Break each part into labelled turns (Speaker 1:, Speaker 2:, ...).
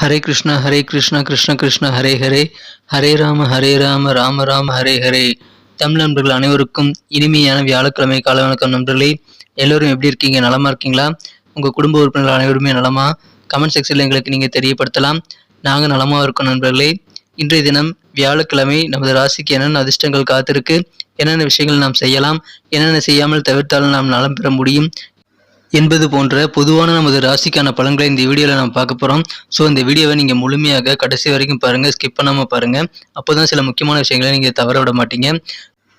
Speaker 1: ஹரே கிருஷ்ணா ஹரே கிருஷ்ணா கிருஷ்ண கிருஷ்ண ஹரே ஹரே. ஹரே ராம ஹரே ராம ராம ராம ஹரே ஹரே. தமிழ் நண்பர்கள் அனைவருக்கும் இனிமையான வியாழக்கிழமை கால வணக்கம் நண்பர்களே. எல்லோரும் எப்படி இருக்கீங்க? நலமா இருக்கீங்களா? உங்கள் குடும்ப உறுப்பினர்கள் அனைவருமே நலமா? கமெண்ட் செக்ஷனில் எங்களுக்கு நீங்கள் தெரியப்படுத்தலாம். நாங்கள் நலமா இருக்கோம் நண்பர்களே. இன்றைய தினம் வியாழக்கிழமை நமது ராசிக்கு என்னென்ன அதிர்ஷ்டங்கள் காத்திருக்கு என்னென்ன விஷயங்கள் நாம் செய்யலாம் என்னென்ன செய்யாமல் தவிர்த்தாலும் நாம் நலம் பெற முடியும் என்பது போன்ற பொதுவான நமது ராசிக்கான பலன்களை இந்த வீடியோவில் நம்ம பார்க்க போகிறோம் ஸோ இந்த வீடியோவை நீங்கள் முழுமையாக கடைசி வரைக்கும் பாருங்கள் ஸ்கிப் பண்ணாமல் பாருங்கள் அப்போ தான் சில முக்கியமான விஷயங்களை நீங்கள் தவற விட மாட்டீங்க.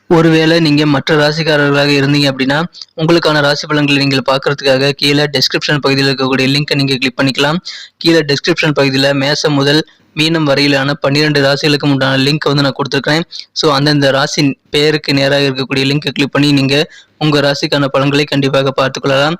Speaker 1: ஒருவேளை நீங்கள் மற்ற ராசிக்காரர்களாக இருந்தீங்க அப்படின்னா உங்களுக்கான ராசி பலன்களை நீங்கள் பார்க்கறதுக்காக கீழே டெஸ்கிரிப்ஷன் பகுதியில் இருக்கக்கூடிய லிங்கை நீங்கள் கிளிக் பண்ணிக்கலாம். கீழே டெஸ்கிரிப்ஷன் பகுதியில் மேசம் முதல் மீனம் வரையிலான பன்னிரெண்டு ராசிகளுக்கு உண்டான லிங்க் வந்து நான் கொடுத்துருக்கேன் ஸோ அந்தந்த ராசி பெயருக்கு நேராக இருக்கக்கூடிய லிங்க்கை கிளிக் பண்ணி நீங்கள் உங்கள் ராசிக்கான பலன்களை கண்டிப்பாக பார்த்துக்கொள்ளலாம்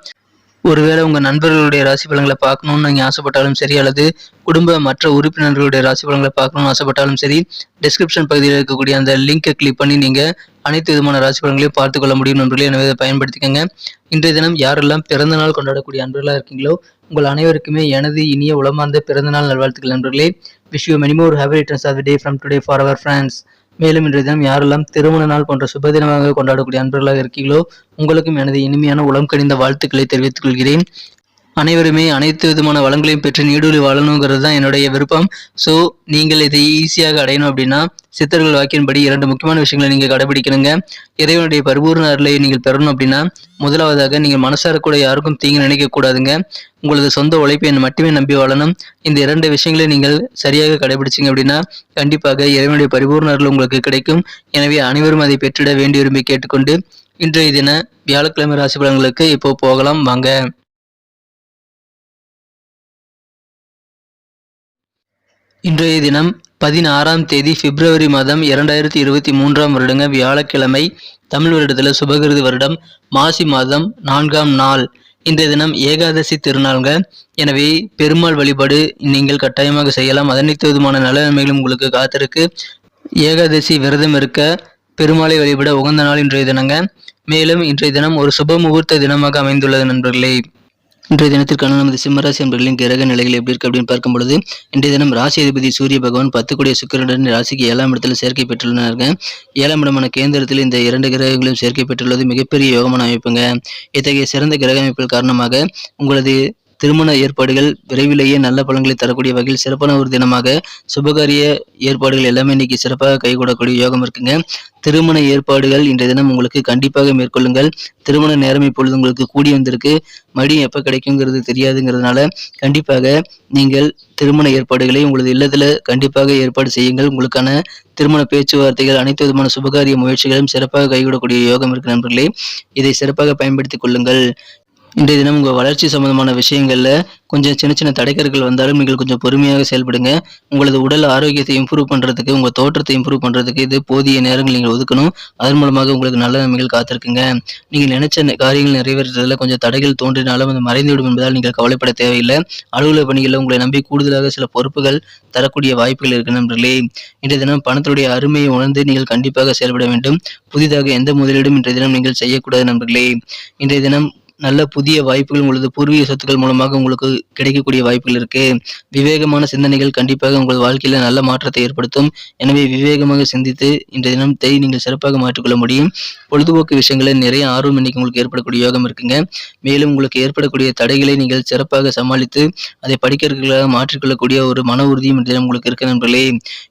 Speaker 1: ஒருவேளை உங்கள் நண்பர்களுடைய ராசி பலன்களை பார்க்கணும்னு நீங்கள் ஆசைப்பட்டாலும் சரி அல்லது குடும்ப மற்ற உறுப்பினர்களுடைய ராசி பலன்களை பார்க்கணும்னு ஆசைப்பட்டாலும் சரி டிஸ்கிரிப்ஷன் பகுதியில் இருக்கக்கூடிய அந்த லிங்கை கிளிக் பண்ணி நீங்கள் அனைத்து விதமான ராசி பலன்களையும் பார்த்து கொள்ள முடியும் நண்பர்களே. எனவே இதை பயன்படுத்திக்கோங்க. இன்றைய தினம் யாரெல்லாம் பிறந்த நாள் கொண்டாடக்கூடிய அன்பர்களாக இருக்கீங்களோ உங்கள் அனைவருக்குமே எனது இனிய உளமார்ந்த பிறந்த நாள் நல்வாழ்த்துக்கள் நண்பர்களே. Wish you many more happy returns of day from today for our friends மேலும் இன்றைய தினம் யாரெல்லாம் திருமண நாள் போன்ற சுப தினமாக கொண்டாடக்கூடிய அன்பர்களாக இருக்கீங்களோ உங்களுக்கும் எனது இனிமையான உளம் கணிந்த வாழ்த்துக்களை தெரிவித்துக் கொள்கிறேன். அனைவருமே அனைத்து விதமான வளங்களையும் பெற்று நீடூழி வாழணுங்கிறது தான் என்னுடைய விருப்பம். ஸோ நீங்கள் இதை ஈஸியாக அடையணும் அப்படின்னா சித்தர்கள் வாக்கின்படி இரண்டு முக்கியமான விஷயங்களை நீங்கள் கடைபிடிக்கணுங்க. இறைவனுடைய பரிபூர்ண அருளை நீங்கள் பெறணும் அப்படின்னா முதலாவதாக நீங்கள் மனசார கூட யாருக்கும் தீங்கு நினைக்கக்கூடாதுங்க உங்களது சொந்த உழைப்பை மட்டுமே நம்பி வாழணும். இந்த இரண்டு விஷயங்களை நீங்கள் சரியாக கடைபிடிச்சிங்க அப்படின்னா கண்டிப்பாக இறைவனுடைய பரிபூர்ண அருள் உங்களுக்கு கிடைக்கும். எனவே அனைவரும் அதை பெற்றிட வேண்டி விரும்பி கேட்டுக்கொண்டு இன்றைய தின வியாழக்கிழமை ராசி பலன்களுக்கு இப்போ போகலாம். வாங்க. இன்றைய தினம் பதினாறாம் தேதி பிப்ரவரி மாதம் இரண்டாயிரத்தி இருபத்தி மூன்றாம் வருடங்க வியாழக்கிழமை தமிழ் வருடத்தில் சுபகிருதி வருடம் மாசி மாதம் நான்காம் நாள். இன்றைய தினம் ஏகாதசி திருநாள்ங்க. எனவே பெருமாள் வழிபாடு நீங்கள் கட்டாயமாக செய்யலாம். அதனைத்து விதமான நல்ல நன்மைகளும் உங்களுக்கு காத்திருக்கு. ஏகாதசி விரதம் இருக்க பெருமாளை வழிபட உகந்த நாள் இன்றைய தினங்க. மேலும் இன்றைய தினம் ஒரு சுப முகூர்த்த தினமாக அமைந்துள்ளது நண்பர்களே. இன்றைய தினத்திற்கான நமது சிம்மராசி என்பர்களின் கிரக நிலைகள் எப்படி இருக்கு அப்படின்னு பார்க்கும் பொழுது இன்றைய தினம் ராசி அதிபதி சூரிய பகவான் பத்து கோடிய சுக்கரனுடன் ராசிக்கு ஏழாம் இடத்துல சேர்க்கை பெற்றுள்ளனர் ஏழாம் இடமான கேந்திரத்தில் இந்த இரண்டு கிரகங்களும் சேர்க்கை பெற்றுள்ளது மிகப்பெரிய யோகமான அமைப்புங்க. இத்தகைய சிறந்த கிரக அமைப்பில் காரணமாக உங்களது திருமண ஏற்பாடுகள் விரைவிலேயே நல்ல பலன்களை தரக்கூடிய வகையில் சிறப்பான ஒரு தினமாக சுபகாரிய ஏற்பாடுகள் எல்லாமே இன்னைக்கு சிறப்பாக கைகூடக்கூடிய யோகம் இருக்குங்க. திருமண ஏற்பாடுகள் இன்றைய தினம் உங்களுக்கு கண்டிப்பாக மேற்கொள்ளுங்கள். திருமண நேரம் இப்பொழுது உங்களுக்கு கூடி வந்திருக்கு. மடி எப்போ கிடைக்குங்கிறது தெரியாதுங்கிறதுனால கண்டிப்பாக நீங்கள் திருமண ஏற்பாடுகளை உங்களது இல்லத்தில் கண்டிப்பாக ஏற்பாடு செய்யுங்கள். உங்களுக்கான திருமண பேச்சுவார்த்தைகள் அனைத்து விதமான சுபகாரிய முயற்சிகளும் சிறப்பாக கைகூடக்கூடிய யோகம் இருக்கு நண்பர்களே. இதை சிறப்பாக பயன்படுத்திக் கொள்ளுங்கள். இன்றைய தினம் உங்கள் வளர்ச்சி சம்பந்தமான விஷயங்களில் கொஞ்சம் சின்ன சின்ன தடைக்கர்கள் வந்தாலும் நீங்கள் கொஞ்சம் பொறுமையாக செயல்படுங்க. உங்களது உடல் ஆரோக்கியத்தை இம்ப்ரூவ் பண்ணுறதுக்கு உங்கள் தோற்றத்தை இம்ப்ரூவ் பண்ணுறதுக்கு இது போதிய நேரங்கள் நீங்கள் ஒதுக்கணும். அதன் மூலமாக உங்களுக்கு நல்ல நன்மைகள் காத்திருக்குங்க. நீங்கள் நினைச்ச காரியங்கள் நிறைவேற்றுறதுல கொஞ்சம் தடைகள் தோன்றினாலும் அது மறைந்துவிடும் என்பதால் நீங்கள் கவலைப்பட தேவையில்லை. அலுவலக பணிகளில் உங்களை நம்பி கூடுதலாக சில பொறுப்புகள் தரக்கூடிய வாய்ப்புகள் இருக்கு நண்பர்களே. இன்றைய தினம் பணத்தினுடைய அருமையை உணர்ந்து நீங்கள் கண்டிப்பாக செயல்பட வேண்டும். புதிதாக எந்த முதலீடும் இன்றைய தினம் நீங்கள் செய்யக்கூடாது நண்பர்களே. இன்றைய தினம் நல்ல புதிய வாய்ப்புகள் உங்களது பூர்வீக சொத்துக்கள் மூலமாக உங்களுக்கு கிடைக்கக்கூடிய வாய்ப்புகள் இருக்கு. விவேகமான சிந்தனைகள் கண்டிப்பாக உங்கள் வாழ்க்கையில நல்ல மாற்றத்தை ஏற்படுத்தும். எனவே விவேகமாக சிந்தித்து இன்றைய தினத்தை நீங்கள் சிறப்பாக மாற்றிக்கொள்ள முடியும். பொழுதுபோக்கு விஷயங்களில் நிறைய ஆர்வம் இன்னைக்கு உங்களுக்கு ஏற்படக்கூடிய யோகம் இருக்குங்க. மேலும் உங்களுக்கு ஏற்படக்கூடிய தடைகளை நீங்கள் சிறப்பாக சமாளித்து அதை படிக்கிறதுக்காக மாற்றிக்கொள்ளக்கூடிய ஒரு மன உறுதியும் இன்றைய தினம் உங்களுக்கு இருக்கு நண்பர்களே.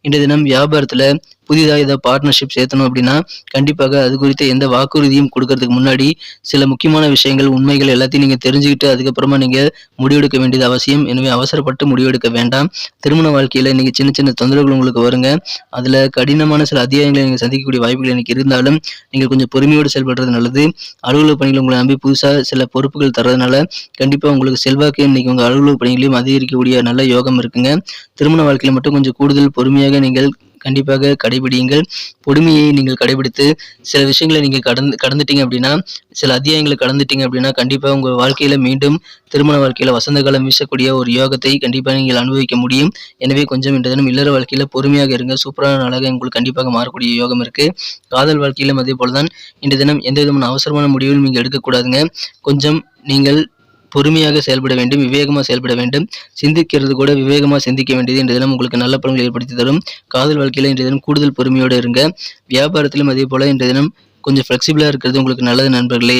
Speaker 1: இன்றைய தினம் வியாபாரத்துல புதிதாக ஏதாவது பார்ட்னர்ஷிப் சேர்த்தணும் அப்படின்னா கண்டிப்பாக அது குறித்த எந்த வாக்குறுதியும் கொடுக்கறதுக்கு முன்னாடி சில முக்கியமான விஷயங்கள் உண்மைகள் எல்லாத்தையும் நீங்கள் தெரிஞ்சுக்கிட்டு அதுக்கப்புறமா நீங்கள் முடிவெடுக்க வேண்டியது அவசியம். எனவே அவசரப்பட்டு முடிவெடுக்க வேண்டாம். திருமண வாழ்க்கையில் இன்னைக்கு சின்ன சின்ன தொந்தரவுகள் உங்களுக்கு வருங்க. அதில் கடினமான சில அத்தியாயங்களை நீங்கள் சந்திக்கக்கூடிய வாய்ப்புகள் எனக்கு இருந்தாலும் நீங்கள் கொஞ்சம் பொறுமையோடு செயல்படுறது நல்லது. அலுவலக பணிகள் உங்களை நம்பி புதுசாக சில பொறுப்புகள் தர்றதுனால கண்டிப்பாக உங்களுக்கு செல்வாக்கு இன்னைக்கு உங்கள் அலுவலக பணிகளையும் அதிகரிக்கக்கூடிய நல்ல யோகம் இருக்குங்க. திருமண வாழ்க்கையில் மட்டும் கொஞ்சம் கூடுதல் பொறுமையாக நீங்கள் கண்டிப்பாக கடைபிடியுங்கள். பொறுமையை நீங்கள் கடைபிடித்து சில விஷயங்களை நீங்கள் கடந்து கடந்துட்டீங்க அப்படின்னா சில அத்தியாயங்களை கடந்துட்டீங்க அப்படின்னா கண்டிப்பாக உங்கள் வாழ்க்கையில் மீண்டும் திருமண வாழ்க்கையில் வசந்த காலம் வீசக்கூடிய ஒரு யோகத்தை கண்டிப்பாக நீங்கள் அனுபவிக்க முடியும். எனவே கொஞ்சம் இன்றைய தினம் இல்லற வாழ்க்கையில் பொறுமையாக இருங்க சூப்பரான நாளாக உங்களுக்கு கண்டிப்பாக மாறக்கூடிய யோகம் இருக்குது காதல் வாழ்க்கையிலும் அதே போல தான் இன்றைய தினம் எந்த விதமான அவசரமான முடிவும் நீங்கள் எடுக்கக்கூடாதுங்க. கொஞ்சம் நீங்கள் பொறுமையாக செயல்பட வேண்டும் விவேகமாக செயல்பட வேண்டும். சிந்திக்கிறது கூட விவேகமாக சிந்திக்க வேண்டியது இன்றைய தினம் உங்களுக்கு நல்ல பலன்களை ஏற்படுத்தி தரும். காதல் வாழ்க்கையில் இன்றைய தினம் கூடுதல் பொறுமையோடு இருங்க. வியாபாரத்திலும் அதே போல் இன்றைய தினம் கொஞ்சம் ஃப்ளெக்சிபிளாக இருக்கிறது உங்களுக்கு நல்லது நண்பர்களே.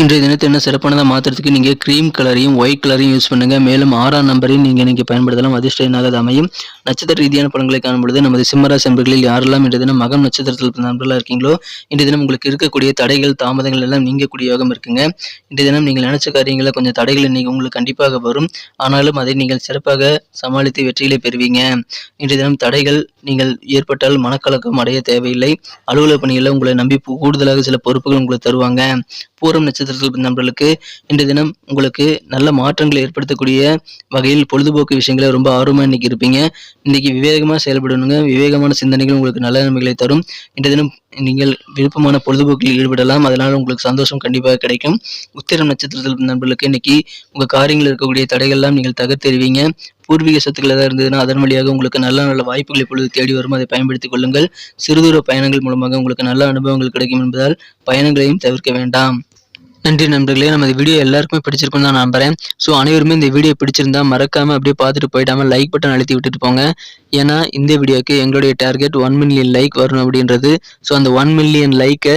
Speaker 1: இன்றைய தினத்தை என்ன சிறப்பானதாக மாற்றுறதுக்கு நீங்கள் க்ரீம் கலரையும் ஒயிட் கலரையும் யூஸ் பண்ணுங்கள் மேலும் ஆறாம் நம்பரையும் நீங்கள் நீங்கள் பயன்படுத்தலாம். அதிர்ஷ்ட அது அமையும். நட்சத்திர ரீதியான பலன்களை காணும்பொழுது நமது சிம்மராசி நண்பர்களில் யாரெல்லாம் இன்றைய தினம் மகம் நட்சத்திரத்தில் நண்பர்களாக இருக்கீங்களோ இன்றைய தினம் உங்களுக்கு இருக்கக்கூடிய தடைகள் தாமதங்கள் எல்லாம் நீங்கக்கூடிய யோகம் இருக்குங்க. இன்றைய தினம் நீங்கள் நினைச்ச காரியங்களில் கொஞ்சம் தடைகள் இன்றைக்கி உங்களுக்கு கண்டிப்பாக வரும். ஆனாலும் அதை நீங்கள் சிறப்பாக சமாளித்து வெற்றிகளை பெறுவீங்க. இன்றைய தினம் தடைகள் நீங்கள் ஏற்பட்டால் மனக்கலக்கம் அடைய தேவையில்லை. அலுவலக பணிகளில் உங்களை நம்பி கூடுதலாக சில பொறுப்புகள் உங்களுக்கு தருவாங்க. பூரம் நட்சத்திரத்தில் நண்பர்களுக்கு இன்றைய தினம் உங்களுக்கு நல்ல மாற்றங்களை ஏற்படுத்தக்கூடிய வகையில் பொழுதுபோக்கு விஷயங்களை ரொம்ப ஆர்வமாக இன்னைக்கு இருப்பீங்க. இன்னைக்கு விவேகமாக செயல்படணுங்க. விவேகமான சிந்தனைகள் உங்களுக்கு நல்ல நன்மைகளை தரும். இன்றைய தினம் நீங்கள் விருப்பமான பொழுதுபோக்கில் ஈடுபடலாம். அதனால் உங்களுக்கு சந்தோஷம் கண்டிப்பாக கிடைக்கும். உத்திரம் நட்சத்திரத்தில் நண்பர்களுக்கு இன்னைக்கு உங்கள் காரியங்களில் இருக்கக்கூடிய தடைகள்லாம் நீங்கள் தகர்த்தெறிவீங்க. பூர்வீக சொத்துக்கள் ஏதாவது இருந்ததுன்னா அதன் வழியாக உங்களுக்கு நல்ல நல்ல வாய்ப்புகள் இப்பொழுது தேடி வரும். அதை பயன்படுத்திக் கொள்ளுங்கள். சிறுதூர பயணங்கள் மூலமாக உங்களுக்கு நல்ல அனுபவங்கள் கிடைக்கும் என்பதால் பயணங்களையும் தவிர்க்க வேண்டாம். நன்றி நண்பர்களே. நமது வீடியோ எல்லாருக்குமே பிடிச்சிருக்குன்னு தான் நம்புறேன். ஸோ அனைவருமே இந்த வீடியோ பிடிச்சிருந்தா மறக்காம அப்படியே பார்த்துட்டு போயிடாம லைக் பட்டன் அழுத்தி விட்டுட்டு போங்க. ஏன்னா இந்த வீடியோக்கு எங்களுடைய டார்கெட் ஒன் மில்லியன் லைக் வரணும் அப்படின்றது. ஸோ அந்த ஒன் மில்லியன் லைக்கை